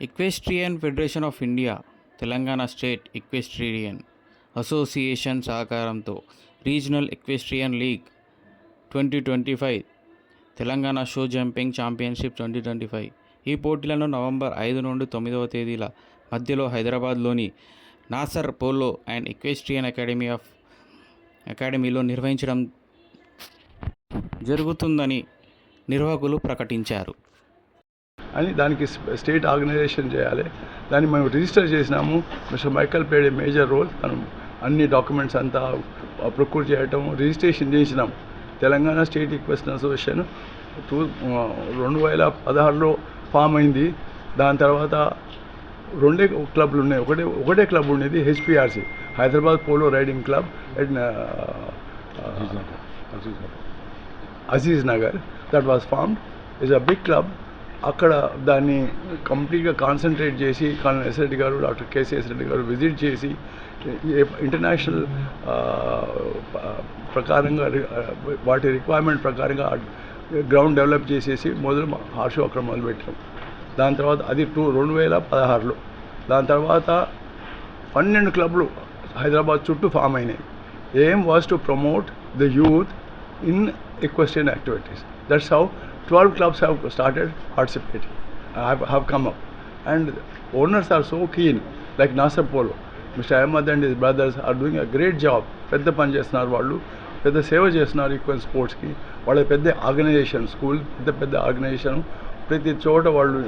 Equestrian federation of India Telangana state equestrian association సహకారంతో regional equestrian league twenty twenty five Telangana show jumping championship twenty twenty five ఈ పోటీలను November ఐదు నుండి తొమ్మిదవ తేదీల మధ్యలో హైదరాబాద్లోని Nasr polo and equestrian academy of అకాడమీలో నిర్వహించడం జరుగుతుందని నిర్వాహకులు ప్రకటించారు. అని దానికి స్టేట్ ఆర్గనైజేషన్ చేయాలి. దాన్ని మేము రిజిస్టర్ చేసినాము. Mister Michael played a major role. తను అన్ని డాక్యుమెంట్స్ అంతా ప్రొక్యూర్ చేయటం రిజిస్ట్రేషన్ చేసినాం. Telangana state equestrian association two రెండు వేల పదహారులో ఫామ్ అయింది. దాని తర్వాత రెండే క్లబ్లు ఉన్నాయి. ఒకటే ఒకటే క్లబ్ ఉండేది HPRC Hyderabad polo riding club and Aziz Nagar. That was formed. Is a big club. అక్కడ దాన్ని కంప్లీట్గా కాన్సన్ట్రేట్ చేసి కాన్ ఎస్ రెడ్డి గారు డాక్టర్ కేసీఎస్ రెడ్డి గారు విజిట్ చేసి ఇంటర్నేషనల్ ప్రకారంగా రి- వాటి రిక్వైర్మెంట్ ప్రకారంగా గ్రౌండ్ డెవలప్ చేసేసి మొదలు హార్షో అక్కడ మొదలుపెట్టాం దాని తర్వాత అది టూ రెండు వేల పదహారులో. దాని తర్వాత పన్నెండు క్లబ్లు హైదరాబాద్ చుట్టూ ఫామ్ అయినాయి. Aim was to promote the youth in equestrian activities. That's how 12 clubs have started participating, have, have come up. And owners are so keen, like Nasser Polo. Mr. Ahmad and his brothers are doing a great job. పెద్ద పని చేస్తున్నారు వాళ్ళు పెద్ద సేవ చేస్తున్నారు ఈక్వెన్ స్పోర్ట్స్కి వాళ్ళ పెద్ద organisation school పెద్ద పెద్ద ఆర్గనైజేషన్ ప్రతి చోట వాళ్ళు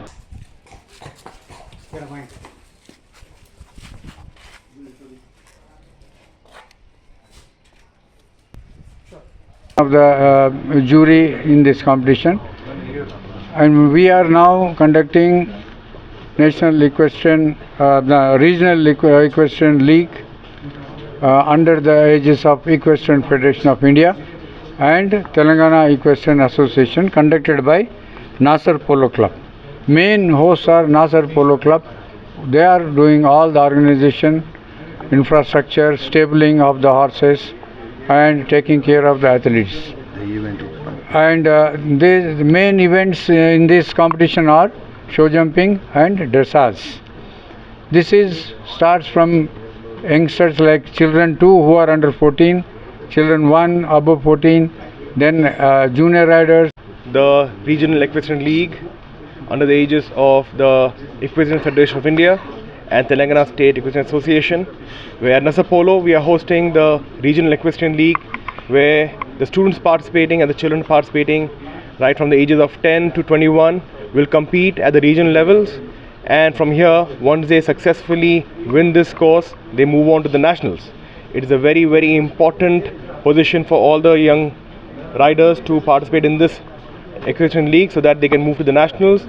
of the uh, jury in this competition. And we are now conducting national equestrian uh, the regional equestrian league uh, under the aegis of equestrian federation of india and telangana equestrian association conducted by nasar polo club. Main hosts are nasar polo club. They are doing all the organization infrastructure stabling of the horses and taking care of the athletes. And uh, the the main events in this competition are show jumping and dressage. This is starts from youngsters like children 2 who are under 14, children 1 above 14, then uh, junior riders, the Regional Equestrian League under the aegis of the Equestrian Federation of India and Telangana State Equestrian Association. Where at Nasa Polo we are hosting the Regional Equestrian League where the students participating and the children participating right from the ages of 10 to 21 will compete at the regional levels and from here once they successfully win this course they move on to the nationals. It is a very very important position for all the young riders to participate in this equestrian league so that they can move to the nationals